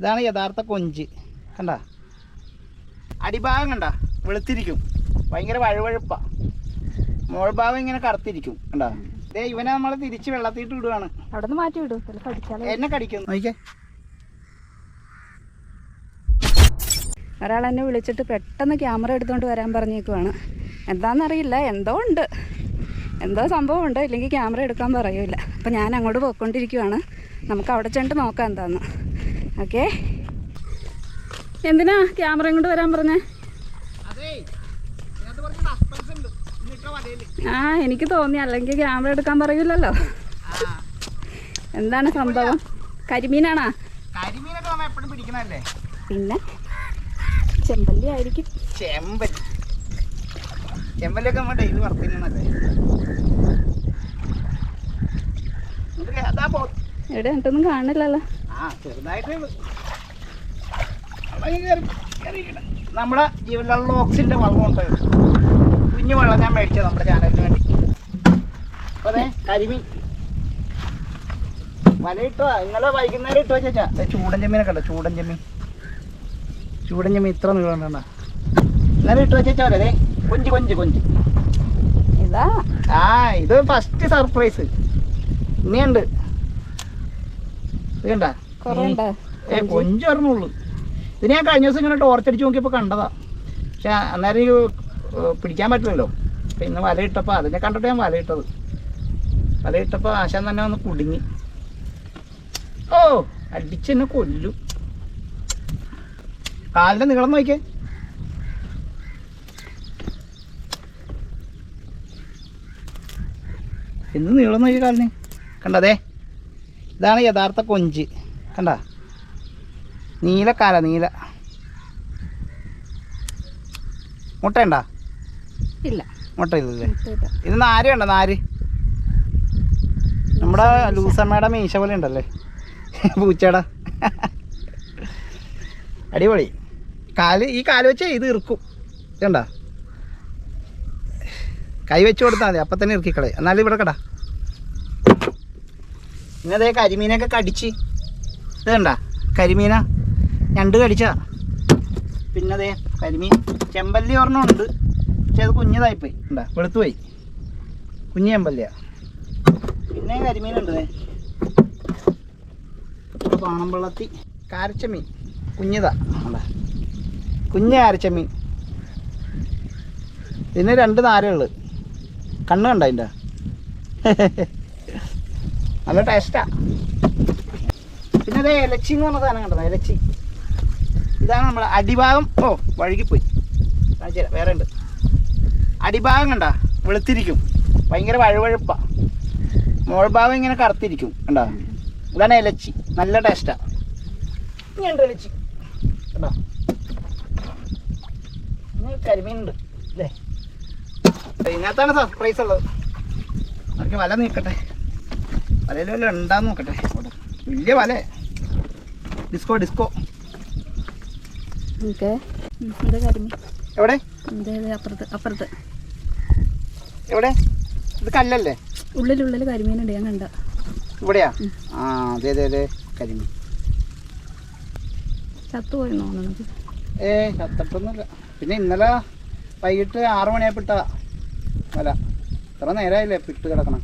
ഇതാണ് യഥാർത്ഥ കൊഞ്ച്. കണ്ട? അടിഭാഗം കണ്ട? വെളുത്തിരിക്കും. ഭയങ്കര വഴുവഴുപ്പ. മോൾഭാഗം ഇങ്ങനെ കറുത്തിരിക്കും. കണ്ട? ദേ ഇവനെ നമ്മൾ തിരിച്ച് വെള്ളത്തിട്ട് വിടുവാണ്. അവിടെ നിന്ന് മാറ്റി വിടും. എന്നെ കടിക്കും. നോക്കിക്കേ. ഒരാൾ എന്നെ വിളിച്ചിട്ട് പെട്ടെന്ന് ക്യാമറ എടുത്തുകൊണ്ട് വരാൻ പറഞ്ഞേക്കുവാണ്. എന്താണെന്നറിയില്ല എന്തോ ഉണ്ട്. എന്തോ സംഭവം ഉണ്ട് ഇല്ലെങ്കിൽ ക്യാമറ എടുക്കാൻ പറയൂല. അപ്പം ഞാൻ അങ്ങോട്ട് പോയിക്കൊണ്ടിരിക്കുവാണ്. നമുക്ക് അവിടെ ചെന്നിട്ട് നോക്കാം എന്താന്ന്. ഓക്കെ. എന്തിനാ ക്യാമറയും കൊണ്ട് വരാൻ പറഞ്ഞേ? ആ എനിക്ക് തോന്നി. അല്ലെങ്കിൽ ക്യാമറ എടുക്കാൻ പറയൂലല്ലോ. എന്താണ് സംഭവം? കരിമീനാണാ? പിന്നെ? ചെമ്പല്ലി ആയിരിക്കും. ചെമ്പല്ലി. നമ്മൾ ഡെയിലി എവിടെ? എന്നിട്ടൊന്നും കാണില്ലല്ലോ. ചെറുതായിട്ടേ. നമ്മുടെ ജീവനുള്ള ഓക്സിജന്റെ വളം ഉണ്ട് കുഞ്ഞു വെള്ളം ഞാൻ മേടിച്ചത് നമ്മുടെ ചാനലിന് വേണ്ടി. അപ്പൊ അതെ കരിമീൻ. വല ഇട്ടോ? ഇന്നലെ വൈകുന്നേരം ഇട്ടോ ചേച്ചാ? ചൂടൻ ചെമ്മീനൊക്കെ ഉണ്ടോ ചൂടൻ ചെമ്മീൻ. ചൂടൻ ചെമ്മീൻ ഇത്ര നീളം കണ്ട? ഇന്നലെ ഇട്ടോ ചേച്ചാ വരെ കൊഞ്ചി കൊഞ്ച് കൊഞ്ച്. ഇതാ. ആ ഇത് ഫസ്റ്റ് സർപ്രൈസ് ഇനിയുണ്ട്. ഇത് കണ്ട? ഉണ്ട് ഏ ഇത് ഞാൻ കഴിഞ്ഞ ദിവസം ഇങ്ങനെ ടോർച്ചടിച്ച് നോക്കിയപ്പോ കണ്ടതാ. പക്ഷെ അന്നേരം ഈ പിടിക്കാൻ പറ്റില്ലല്ലോ. അപ്പം ഇന്ന് ഇട്ടപ്പോ അതിനെ കണ്ടിട്ട് ഞാൻ വല ഇട്ടത് വല ഇട്ടപ്പോ ആശാൻ തന്നെ ഒന്ന് കുടുങ്ങി. ഓ അടിച്ച് എന്നെ കൊല്ലും. കാലിന്റെ നീളം നോക്കിയേ. എന്ത് നീളം നോക്കി കാലിന്. കണ്ടതേ ഇതാണ് യഥാർത്ഥ കൊഞ്ച്. കണ്ട? നീല നീലക്കാല നീല. മുട്ടയുണ്ടാ? ഇല്ല. മുട്ടയില്ലേ. ഇത് നാര് കണ്ട നാര്? നമ്മുടെ ലൂസമ്മയുടെ മീശ. പോലെ ഉണ്ടല്ലേ? പൂച്ചയുടെ അടിപൊളി. കാൽ ഈ കാൽ വെച്ച് ഇത് ഇറുക്കും. കണ്ട കൈ വെച്ച് കൊടുത്താൽ മതി അപ്പം തന്നെ ഇറുക്കിക്കളെ എന്നാലും ഇവിടെ കടാ. ഇന്നതേ കരിമീനൊക്കെ കടിച്ച്. ഇത് കണ്ട? കരിമീന? ഞണ്ട് കടിച്ചാ പിന്നെ അതേ കരിമീൻ. ചെമ്പല്ലി ഒരെണ്ണം ഉണ്ട്. പക്ഷെ അത് കുഞ്ഞതായിപ്പോയി. ഉണ്ടാ വെളുത്തുപോയി. കുഞ്ഞു ചെമ്പല്ലിയാ. പിന്നെ കരിമീനുണ്ട് പാണമ്പള്ളത്തി കാരച്ചമീൻ. കുഞ്ഞതാ. ഉണ്ടാ കുഞ്ഞ് കാരച്ചമീൻ. ഇതിന് രണ്ട് നാരുകൾ കണ്ണ് കണ്ട അതിന്റെ നല്ല ടേസ്റ്റാ. പിന്നെ അതേ ഇലച്ചി എന്ന് പറഞ്ഞ സാധനം കണ്ടത് ഇലച്ചി. ഇതാണ് നമ്മുടെ അടിഭാഗം. ഓ കാണിച്ചു തരാം വേറെ ഉണ്ട്. അടിഭാഗം കണ്ട വെളുത്തിരിക്കും. ഭയങ്കര വഴുവഴുപ്പാ. മോൾഭാഗം ഇങ്ങനെ കറുത്തിരിക്കും കണ്ടോ? ഇതാണ് ഇലച്ചി. നല്ല ടേസ്റ്റാ ഇനിയുണ്ട് ഇലച്ചി. കണ്ടോ? കരിമീനുണ്ട് അല്ലേ ഇതിനകത്താണ് സർപ്രൈസ് ഉള്ളത്. അവർക്ക് വല നീക്കട്ടെ. വലയിൽ വല്ല ഉണ്ടാന്ന് നോക്കട്ടെ. വലിയ വല. ഡിസ്കോ ഡിസ്കോ ഓക്കെ കരിമീൻ എവിടെ? അപ്പുറത്ത് അപ്പുറത്ത്. എവിടെ? ഇത് കല്ലല്ലേ? ഉള്ളിലുള്ളിൽ കരിമീനുണ്ട് ഞാൻ കണ്ട. ഇവിടെയാ? ആ അതെ അതെ അതെ. കരിമീൻ. ചത്തുപോയി തോന്നുന്നത് ഏ ചത്തട്ടൊന്നുമില്ല. പിന്നെ ഇന്നലെ വൈകിട്ട് ആറു മണിയാ ഇട്ടതാ. വല ഇത്ര നേരമായില്ലേ പിട്ട് കിടക്കണം.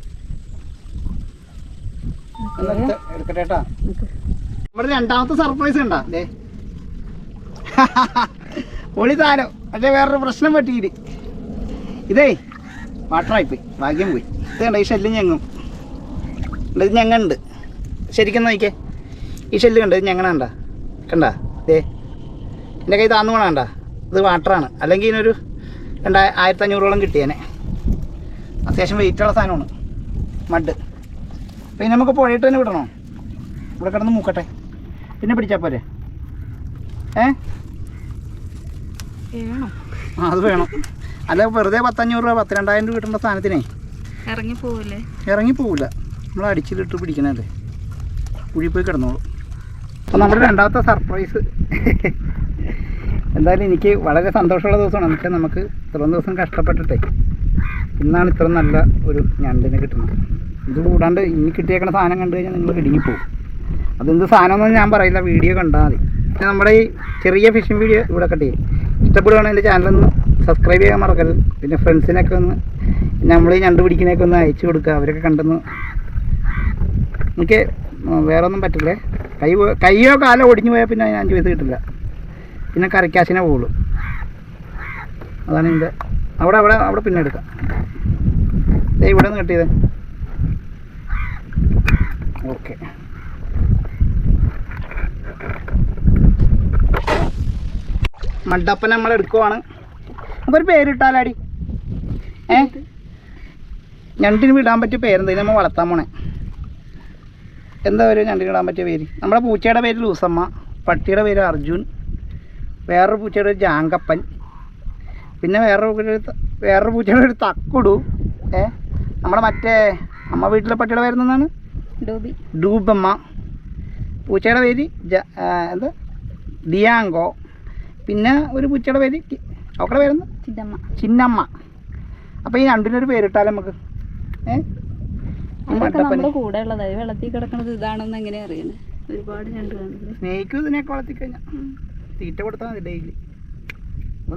എടുക്കട്ടെ കേട്ടാ? നമ്മുടെ രണ്ടാമത്തെ സർപ്രൈസ് ഉണ്ടാ അല്ലേ പൊളി താരം. പക്ഷേ വേറൊരു പ്രശ്നം പറ്റിയിട്ട് ഇതേ വാട്ടറായിപ്പോയി ഭാഗ്യം പോയി. ഇത് കണ്ട ഈ ഷെല്ല് ഞങ്ങും. ഇത് ഞങ്ങുണ്ട്. ശരിക്കും നോക്കിക്കേ ഈ ഷെല്ല് കണ്ട ഇത് ഞങ്ങണ കണ്ട? കണ്ട? ദേ. എന്റെ കൈ താന്നു കണ്ട? ഇത് വാട്ടറാണ്. അല്ലെങ്കിൽ ഇതിനൊരു രണ്ടാ ആയിരത്തി അഞ്ഞൂറോളം കിട്ടിയേനെ അത്യാവശ്യം വെയിറ്റുള്ള സാധനമാണ്. മഡ്. അപ്പം ഇനി നമുക്ക് പുഴയിട്ട് തന്നെ വിടണോ? ഇവിടെ കിടന്ന് മൂക്കട്ടെ. പിന്നെ പിടിച്ചാ പോരെ? ഏ? അത് വേണം. അല്ല വെറുതെ പത്തഞ്ഞൂറ് രൂപ പത്ത് രണ്ടായിരം രൂപ കിട്ടേണ്ട സാധനത്തിനെ ഇറങ്ങി പോവില്ലേ ഇറങ്ങി പോവില്ല നമ്മൾ അടിച്ചിലിട്ട് പിടിക്കണല്ലേ? കുഴി പോയി കിടന്നോളൂ. അപ്പോൾ നമ്മുടെ രണ്ടാമത്തെ സർപ്രൈസ് എന്തായാലും എനിക്ക് വളരെ സന്തോഷമുള്ള ദിവസമാണ്. എന്നുവെച്ചാൽ നമുക്ക് ഇത്രയും ദിവസം കഷ്ടപ്പെട്ടിട്ടേ. ഇന്നാണ് ഇത്ര നല്ല ഒരു ഞണ്ടിനെ കിട്ടുന്നത്. ഇത് കൂടാണ്ട് ഇനി കിട്ടിയേക്കുന്ന സാധനം കണ്ടു കഴിഞ്ഞാൽ നിങ്ങൾ ഇടുങ്ങിപ്പോവും. അതെന്ത് സാധനമൊന്നും ഞാൻ പറയില്ല. വീഡിയോ കണ്ടാൽ മതി. പിന്നെ നമ്മുടെ ഈ ചെറിയ ഫിഷിംഗ് വീഡിയോ ഇവിടെ കട്ട് ഇഷ്ടപ്പെടുകയാണെങ്കിൽ എന്റെ ചാനലൊന്ന് സബ്സ്ക്രൈബ് ചെയ്യാൻ മറക്കരുത്. പിന്നെ ഫ്രണ്ട്സിനൊക്കെ ഒന്ന് നമ്മൾ ഈ ഞണ്ട് പിടിക്കുന്നതൊക്കെ ഒന്ന് അയച്ചു കൊടുക്കുക. അവരൊക്കെ കണ്ടെന്ന് എനിക്ക് വേറെ ഒന്നും പറ്റില്ലേ. കൈ കൈയോ കാലോ ഒടിഞ്ഞു പോയാൽ പിന്നെ അഞ്ച് പൈസ കിട്ടില്ല. പിന്നെ കറിക്കാശിനെ പോകുള്ളൂ അതാണ് എന്റെ അവിടെ അവിടെ അവിടെ പിന്നെ എടുക്കാം. ഇവിടെ നിന്ന് കട്ട് ചെയ്തേ ഓക്കെ. മഡപ്പൻ നമ്മൾ എടുക്കുവാണ്. നമുക്കൊരു പേരിട്ടാലാടി. ഏ? ഞണ്ടിന് വിടാൻ പറ്റിയ പേരെന്തെങ്കിലും നമ്മൾ വളർത്താൻ പോണേ. എന്താ ഒരു ഞണ്ടിന് ഇടാൻ പറ്റിയ പേര്? നമ്മുടെ പൂച്ചയുടെ പേര് ലൂസമ്മ പട്ടിയുടെ പേര് അർജുൻ വേറൊരു പൂച്ചയുടെ ഒരു ജാങ്കപ്പൻ പിന്നെ വേറൊരു ഒരു വേറൊരു പൂച്ചയുടെ ഒരു തക്കുടു. ഏ? നമ്മുടെ മറ്റേ അമ്മ വീട്ടിലെ പട്ടിയുടെ പേരെന്താണ് ഡൂബി. ഡൂബമ്മ. പൂച്ചയുടെ പേര് എന്താ? ഡിയാങ്കോ. പിന്നെ ഒരു പൂച്ചയുടെ പേര് അവക്കടെ പേരെന്ന് ചിന്നമ്മ. ചിന്നമ്മ. അപ്പോൾ ഈ രണ്ടിനൊരു പേരിട്ടാലും നമുക്ക്? ഏ? നമ്മുടെ കൂടെ ഉള്ളത്. വെള്ളത്തിൽ കിടക്കണത് ഇതാണെന്ന് എങ്ങനെ അറിയണേ? ഒരുപാട് ഞണ്ട് കാണില്ലേ സ്നേഹിക്കും ഇതിനെയൊക്കെ വളർത്തിക്കഴിഞ്ഞാൽ തീറ്റ കൊടുത്താൽ മതി ഡെയിലി.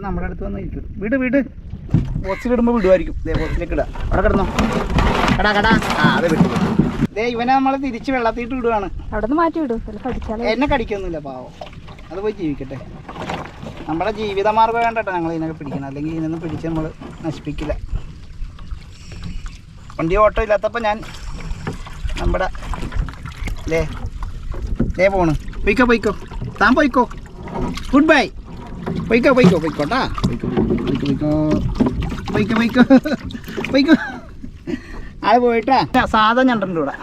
നമ്മുടെ അടുത്ത് വന്ന് ഇരിക്കും. വീട് വീട്. ബോക്സിലിടുമ്പോൾ വിടുമായിരിക്കും ദേ ബോക്സിലേക്ക് ഇടുക അവിടെ കിടന്നോ. കടാ കടാ. ആ അത് വിട്ടു ദേ ഇവനെ നമ്മൾ തിരിച്ച് വെള്ളത്തിയിട്ട് വിടുവാണ്. അവിടെ നിന്ന് മാറ്റി വിടും. എന്നെ കടിക്കൊന്നുമില്ല പാവം. അത് പോയി ജീവിക്കട്ടെ. നമ്മുടെ ജീവിതമാർഗം വേണ്ടട്ടോ ഞങ്ങൾ ഇതിനൊക്കെ പിടിക്കണം അല്ലെങ്കിൽ ഇതിനൊന്നും പിടിച്ച് നമ്മൾ നശിപ്പിക്കില്ല. വണ്ടി ഓട്ടോ ഇല്ലാത്തപ്പോൾ ഞാൻ നമ്മുടെ ലേ ലേ പോണ്. പൊയ്ക്കോ പൊയ്ക്കോ. താൻ പൊയ്ക്കോ. ഗുഡ് ബൈ പൊയ്ക്കോ പൊയ്ക്കോ പൊയ്ക്കോട്ടാ പൊയ്ക്കോ പൊയ്ക്കോ പൊയ്ക്കോ. പൊയ്ക്കോ പൊയ്ക്കോ. പോയിട്ടാ. സാധനം ഞണ്ടുണ്ട് ഇവിടെ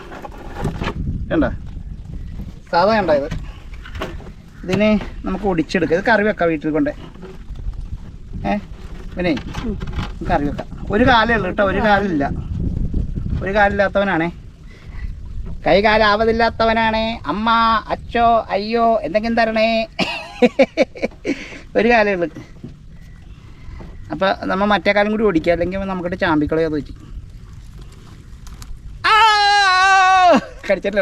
കണ്ടോ? സാധനം ഉണ്ടായത് ഇതിന് നമുക്ക് ഒടിച്ചെടുക്കാം. ഇത് കറി വെക്കാം വീട്ടിൽ കൊണ്ട്. ഏ? പിന്നെ കറി വെക്കാം. ഒരു കാലേ ഉള്ളൂ കേട്ടോ ഒരു കാലില്ല. ഒരു കാലില്ലാത്തവനാണേ. കൈ കാലാവതില്ലാത്തവനാണേ. അമ്മ അച്ചോ അയ്യോ എന്തെങ്കിലും തരണേ. ഒരു കാലേ ഉള്ളു. അപ്പോൾ നമ്മ മറ്റേ കാലം കൂടി ഓടിക്കുക അല്ലെങ്കിൽ നമുക്കിട്ട് ചാമ്പിക്കളയോ അത് വെച്ച്. കേട്ടോ കടിച്ചിട്ടില്ല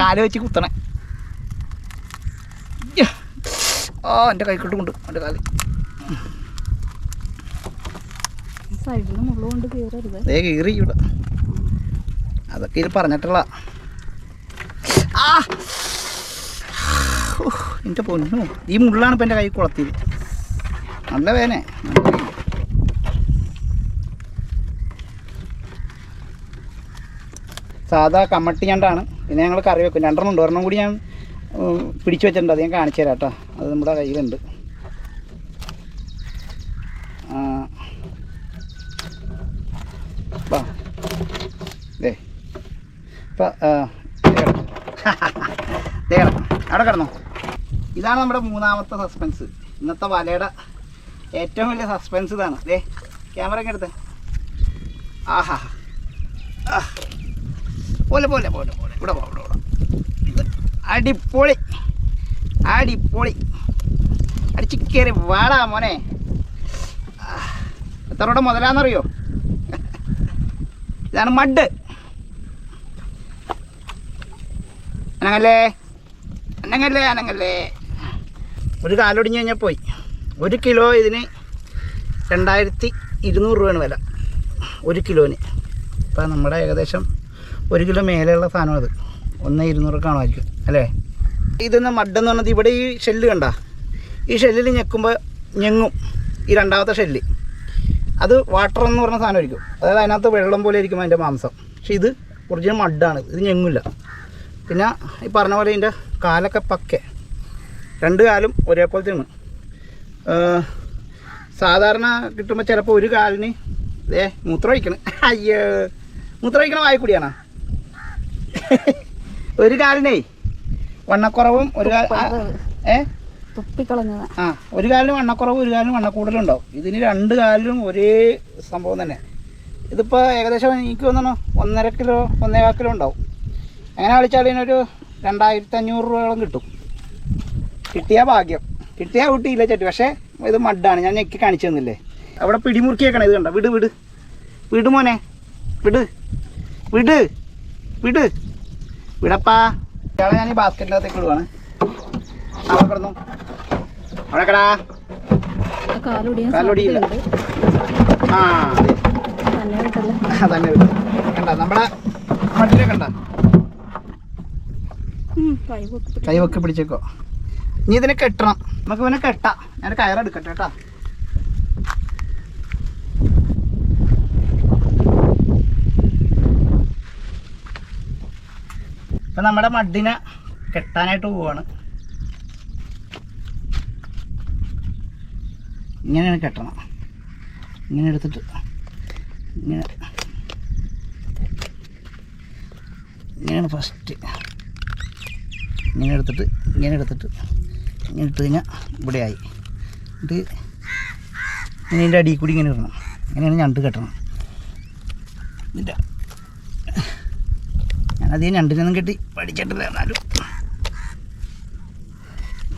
കാൽ വെച്ച് കുത്തണേ. ഓ എന്റെ കൈക്കിട്ട് കൊണ്ട് എന്റെ കാൽ. ദേ കീറി ഇവിടെ. അതൊക്കെ ഇത് പറഞ്ഞിട്ടുള്ള ആ! എന്റെ പൊന്നു. ഈ മുള്ളാണ് ഇപ്പം എന്റെ കൈ കുളത്തിയത്. നല്ല വേനെ സാധാ കമ്മട്ടി ഞണ്ടാണ്. പിന്നെ ഞങ്ങൾ കറി വെക്കും. രണ്ടെണ്ണം ഉണ്ട് ഒരെണ്ണം കൂടി ഞാൻ. പിടിച്ചു വെച്ചിട്ടുണ്ട്. അത് ഞാൻ കാണിച്ചു തരാം കേട്ടോ. അത് നമ്മുടെ കയ്യിലുണ്ട്. ദേ. ദേ അവിടെ കിടന്നോ? ഇതാണ് നമ്മുടെ മൂന്നാമത്തെ സസ്പെൻസ് ഇന്നത്തെ വലയുടെ ഏറ്റവും വലിയ സസ്പെൻസ് ഇതാണ്. ദേ ക്യാമറ ഒക്കെ എടുത്ത്. ആഹാ. പോലെ പോലെ പോലെ പോലെ. ഇവിടെ പോ ഇവിടെ അടിപൊളി. അടിപൊളി. അടിച്ച് കയറി വാടാ മോനെ. എത്ര മുതലാന്നറിയോ? ഇതാണ് മഡ്. അനങ്ങല്ലേ? അനങ്ങല്ലേ അനങ്ങല്ലേ? ഒരു കാലൊടിഞ്ഞ് കഴിഞ്ഞാൽ പോയി. ഒരു കിലോ ഇതിന് രണ്ടായിരത്തി ഇരുന്നൂറ് രൂപയാണ് വില. ഒരു കിലോന്. ഇപ്പം നമ്മുടെ ഏകദേശം ഒരു കിലോ മേലെയുള്ള സാധനമാണ് ഇത് ഒന്ന് ഇരുന്നൂറ് കാണുമായിരിക്കും അല്ലേ? ഇതെന്ന് മഡെന്ന് പറഞ്ഞത് ഇവിടെ ഈ ഷെല്ല് കണ്ട. ഈ ഷെല്ലിൽ ഞെക്കുമ്പോൾ ഞെങ്ങും. ഈ രണ്ടാമത്തെ ഷെല്ല് അത് വാട്ടർ എന്ന് പറഞ്ഞ സാധനമായിരിക്കും അതായത് അതിനകത്ത് വെള്ളം പോലെ ഇരിക്കും അതിന്റെ മാംസം. പക്ഷെ ഇത് ഒറിജിനൽ മഡാണ് ഇത് ഞെങ്ങില്ല പിന്നെ ഈ പറഞ്ഞ പോലെ ഇതിന്റെ കാലൊക്കെ പക്കെ. രണ്ട് കാലും ഒരേപോലെ ഏഹ് സാധാരണ കിട്ടുമ്പോൾ ചിലപ്പോൾ ഒരു കാലിന് ഏ മൂത്രം ഒഴിക്കണം. അയ്യോ. മൂത്രം ഒഴിക്കണ വായിക്കൂടിയാണോ ഒരു കാലിനേ വണ്ണക്കുറവും ഒരു ഏ? തുപ്പിക്കളഞ്ഞതാ. ആ ഒരു കാലിന് വണ്ണക്കുറവും ഒരു കാലിന് വണ്ണക്കൂടലും ഉണ്ടാവും ഇതിന് രണ്ട് കാലിലും ഒരേ സംഭവം തന്നെ. ഇതിപ്പോൾ ഏകദേശം എനിക്ക് തോന്നണോ ഒന്നര കിലോ ഒന്നേകാൽ കിലോ ഉണ്ടാവും. അങ്ങനെ കളിച്ചാൽ ഇതിനൊരു രണ്ടായിരത്തി അഞ്ഞൂറ് രൂപയോളം കിട്ടും. കിട്ടിയ ഭാഗ്യം. കിട്ടിയാ കിട്ടിയില്ല ചേട്ടി പക്ഷേ ഇത് മഡാണ്. ഞാൻ ഞെക്കി കാണിച്ചു തന്നില്ലേ? അവിടെ പിടിമുറുക്കിയേക്കണം ഇത് കണ്ട? വിട് വിട്. വിട് മോനെ. വിട്. വിട്. വിട്. വിടപ്പാ. ഇയാളെ ഞാൻ ഈ ബാസ്ക്കറ്റിന്റെ അകത്തേക്ക് ഇടുവാണ് അവിടെ കിടന്നു. അവിടെ കടാ. കാലൊടിയില്ല. ആ തന്നെ കണ്ട നമ്മുടെ മട്ടിലെ കണ്ട. ഉം, കൈ പൊക്കി കൈ വെക്ക് പിടിച്ചേക്കോ. നീ ഇതിനെ കെട്ടണം. നമുക്ക് ഇവനെ കെട്ടാം. ഞാൻ കയറെടുക്കട്ടെ കേട്ടാ. ഇപ്പൊ നമ്മുടെ മഡിനെ കെട്ടാനായിട്ട് പോവാണ്. ഇങ്ങനെയാണ് കെട്ടണം. ഇങ്ങനെ എടുത്തിട്ട് ഇങ്ങനെ ഇങ്ങനെയാണ് ഫസ്റ്റ് ഇങ്ങനെ എടുത്തിട്ട് ഇങ്ങനെ എടുത്തിട്ട് ഇങ്ങനെ ഇട്ട് കഴിഞ്ഞാൽ ഇവിടെ ആയി ഇത് ഇങ്ങനെ ഇതിന്റെ അടിയിൽ കൂടി ഇങ്ങനെ ഇടണം. ഇങ്ങനെയാണ് ഞണ്ട് കെട്ടണം. ഇതിന്റെ ഞാനധികം രണ്ടിനൊന്നും കെട്ടി പഠിച്ചിട്ടില്ല എന്നാലും.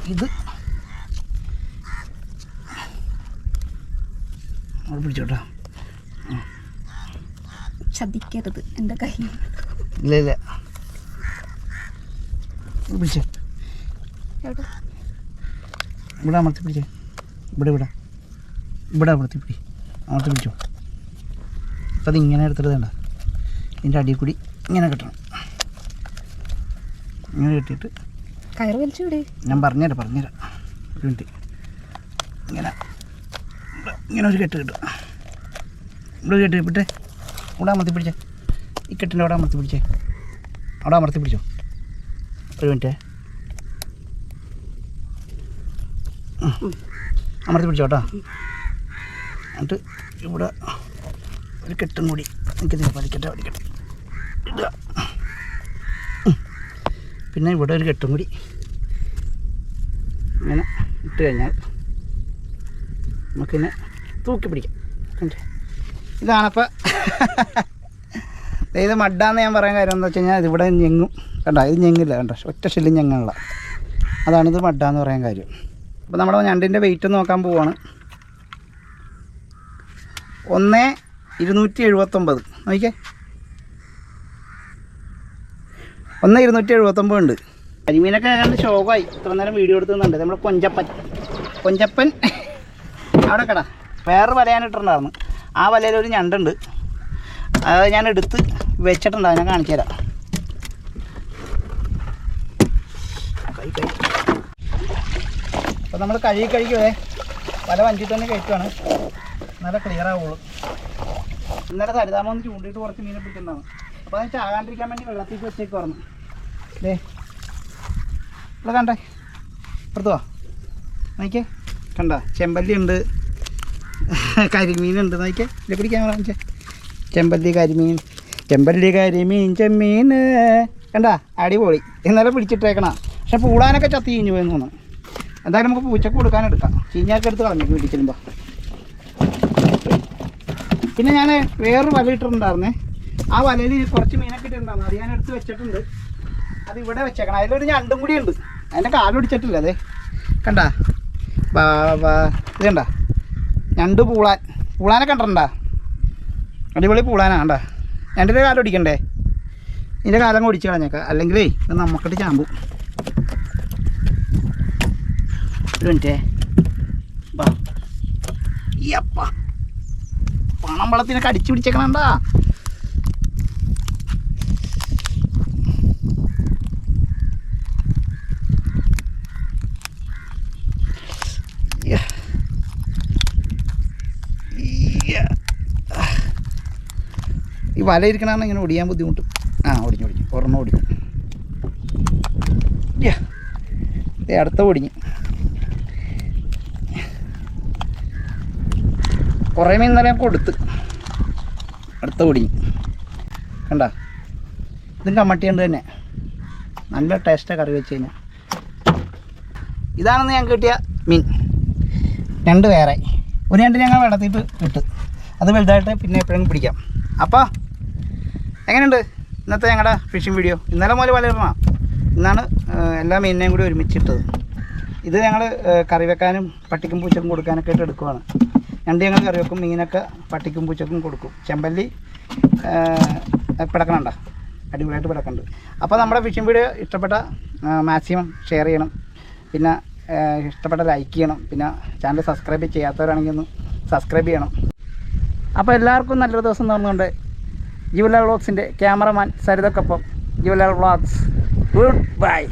ഇത്. പിടിച്ചോട്ടോ. ചതിക്കരുത് എന്റെ കൈ ഇല്ല ഇല്ല. പിടിച്ചേ. ഇവിടെ അമർത്തി പിടിച്ചേ. ഇവിടെ ഇവിടെ. ഇവിടെ അമർത്തി പിടി. അമർത്തി പിടിച്ചോ. അപ്പം അത് ഇങ്ങനെ എടുത്തിട്ട് വേണ്ട. ഇതിന്റെ അടിയിൽ കൂടി ഇങ്ങനെ കിട്ടണം. ഇങ്ങനെ കിട്ടിയിട്ട് കയറ് വലിച്ചു വിടേ. ഞാൻ പറഞ്ഞുതരാം പറഞ്ഞുതരാം. ഒരു മിനിറ്റ്. ഇങ്ങനെ. ഇങ്ങനെ ഒരു കെട്ട് കിട്ടും. ഇവിടെ ഒരു കെട്ട് കിട്ടിട്ട് ഇവിടെ അമർത്തി പിടിച്ചേ. ഈ കെട്ടിന്റെ അവിടെ അമർത്തി പിടിച്ചേ. അവിടെ അമർത്തി പിടിച്ചോ. ഒരു മിനിറ്റേ. അമർത്തി പിടിച്ചോ കേട്ടോ. എന്നിട്ട് ഇവിടെ ഒരു കെട്ടും കൂടി എനിക്ക് വലിക്കട്ടെ വലിക്കട്ടെ ഇടുക ഉം. പിന്നെ ഇവിടെ ഒരു കെട്ടും കൂടി. ഇങ്ങനെ ഇട്ട് കഴിഞ്ഞാൽ നമുക്കിന്നെ തൂക്കി പിടിക്കാം. ഇതാണപ്പോൾ ഇത് മഡാന്ന് ഞാൻ പറയാൻ കാര്യം എന്താ വെച്ച് കഴിഞ്ഞാൽ ഇതിവിടെ ഞെങ്ങും. കണ്ട? ഇത് ഞെങ്ങില്ല കണ്ട? ഒറ്റ ഷെല്ലും ഞെങ്ങുള്ള. അതാണിത് മഡാന്ന് പറയാൻ കാര്യം. അപ്പോൾ നമ്മുടെ ഞണ്ടിന്റെ വെയിറ്റ് നോക്കാൻ പോവാണ്. ഒന്ന് ഇരുന്നൂറ്റി എഴുപത്തൊമ്പത്. നോക്കിക്കേ. ഒന്ന് ഇരുന്നൂറ്റി എഴുപത്തൊമ്പത് ഉണ്ട്. കരിമീനൊക്കെ കണ്ട് ശോകമായി. ഇത്ര നേരം വീഡിയോ എടുത്തുന്നുണ്ട് നമ്മൾ കൊഞ്ചപ്പൻ. കൊഞ്ചപ്പൻ അവിടെ കട. വേറെ വലയാനിട്ടുണ്ടായിരുന്നു ആ വലയിൽ ഒരു ഞണ്ടുണ്ട്. അത് ഞാൻ എടുത്ത് വെച്ചിട്ടുണ്ടാവും ഞാൻ കാണിച്ചു തരാം. അപ്പോൾ നമ്മൾ കഴുകി കഴിക്കുവേ പല വഞ്ചി തന്നെ കഴിക്കുവാണ് നല്ല ക്ലിയർ ആവുള്ളൂ. ഇന്നലെ സരിതാമ ഒന്ന് ചൂണ്ടിയിട്ട് കുറച്ച് മീനെ പിടിച്ചിട്ടുണ്ടാവും അപ്പോൾ അത് ചാകാണ്ടിരിക്കാൻ വേണ്ടി വെള്ളത്തിൽ വെച്ചേക്ക് ദേ ഇവിടെ കണ്ടേ ഇപ്പുറത്ത് വാ. നോക്കിയേ കണ്ട ചെമ്പല്ലി ഉണ്ട് കരിമീനുണ്ട് നോക്കിയേ ഇത് പിടിക്കാൻ പറഞ്ഞേ ചെമ്പല്ലി കരിമീൻ ചെമ്പല്ലി കരിമീൻ ചെമ്മീൻ കണ്ട അടിപൊളി. ഇന്നലെ പിടിച്ചിട്ടേക്കണ. പക്ഷെ പൂടാനൊക്കെ ചത്തി കഴിഞ്ഞു പോയെന്ന് തോന്നുന്നു. എന്തായാലും നമുക്ക് പൂച്ചക്ക് കൊടുക്കാൻ എടുക്കാം. ചീഞ്ഞാക്ക് എടുത്ത് കളഞ്ഞു വീട്ടിൽ ചെല്ലുമ്പോൾ പിന്നെ ഞാൻ വേറൊരു വല ഇട്ടിട്ടുണ്ടായിരുന്നേ. ആ വലയിൽ കുറച്ച് മീനൊക്കെ ഇട്ടിട്ടുണ്ടായിരുന്നു. അത് ഞാൻ എടുത്ത് വെച്ചിട്ടുണ്ട്. അത് ഇവിടെ വെച്ചേക്കണം. അതിലൊരു ഞണ്ടും കൂടി ഉണ്ട്. അതിന്റെ കാലൊടിച്ചിട്ടില്ല അതെ. കണ്ട? ഇത് ഞണ്ട് പൂളാൻ. പൂളാനെ കണ്ടിട്ടുണ്ടാ? അടിപൊളി പൂളാനാ കണ്ട? ഞണ്ടിന്റെ കാലം ഒടിക്കണ്ടേ ഇതിന്റെ കാലം ഒടിച്ച് കളഞ്ഞേക്കാം. അല്ലെങ്കിലേ ഇത് നമുക്കിട്ട് ചാമ്പു. ഒരു മിനിറ്റേ. ഈ അപ്പ പണം വളത്തിനൊക്കെ അടിച്ചു പിടിച്ചേക്കണണ്ടാ ഈ വല ഇരിക്കണമെന്ന് ഇങ്ങനെ ഓടിയാൻ ബുദ്ധിമുട്ട്. ആ ഓടിഞ്ഞു ഓടിഞ്ഞു. ഒരെണ്ണം ഓടിഞ്ഞു. അടുത്ത ഓടിഞ്ഞു. കുറേ മീൻ ഞാൻ കൊടുത്ത്. അടുത്ത ഓടിഞ്ഞു. കണ്ട? ഇതും കമ്മട്ടിയുണ്ട് തന്നെ. നല്ല ടേസ്റ്റാണ് കറി വെച്ച് കഴിഞ്ഞാൽ ഇതാണെന്ന് ഞാൻ കിട്ടിയ മീൻ. രണ്ട് വേറെ. ഒരു രണ്ട് ഞങ്ങൾ വെള്ളത്തിയിട്ട് ഇട്ട്. അത് വലുതായിട്ട് പിന്നെ എപ്പോഴും പിടിക്കാം. അപ്പോൾ എങ്ങനെയുണ്ട് ഇന്നത്തെ ഞങ്ങളുടെ ഫിഷിംഗ് വീഡിയോ ഇന്നലെ മുതൽ വലയിടണം ഇന്നാണ് എല്ലാ മീനിനെയും കൂടി ഒരുമിച്ചിട്ടത്. ഇത് ഞങ്ങൾ കറി വെക്കാനും പട്ടിക്കും പൂച്ചക്കും കൊടുക്കാനൊക്കെ ആയിട്ട് എടുക്കുവാണ്. രണ്ട് ഞങ്ങൾ കറി വെക്കും മീനൊക്കെ പട്ടിക്കും പൂച്ചക്കും കൊടുക്കും. ചെമ്പല്ലി പിടക്കണണ്ട? അടിപൊളിയായിട്ട് കിടക്കുന്നുണ്ട് അപ്പോൾ നമ്മുടെ ഫിഷിംഗ് വീഡിയോ ഇഷ്ടപ്പെട്ട മാക്സിമം ഷെയർ ചെയ്യണം. പിന്നെ ഇഷ്ടപ്പെട്ട ലൈക്ക് ചെയ്യണം. പിന്നെ ചാനൽ സബ്സ്ക്രൈബ് ചെയ്യാത്തവരാണെങ്കിൽ ഒന്ന് സബ്സ്ക്രൈബ് ചെയ്യണം. അപ്പോൾ എല്ലാവർക്കും നല്ലൊരു ദിവസം നേർന്നുകൊണ്ട് ജീവലാൽ വ്ളോഗ്സിന്റെ ക്യാമറമാൻ സരിതക്കൊപ്പം ജീവലാൽ വ്ളോഗ്സ്. Good bye.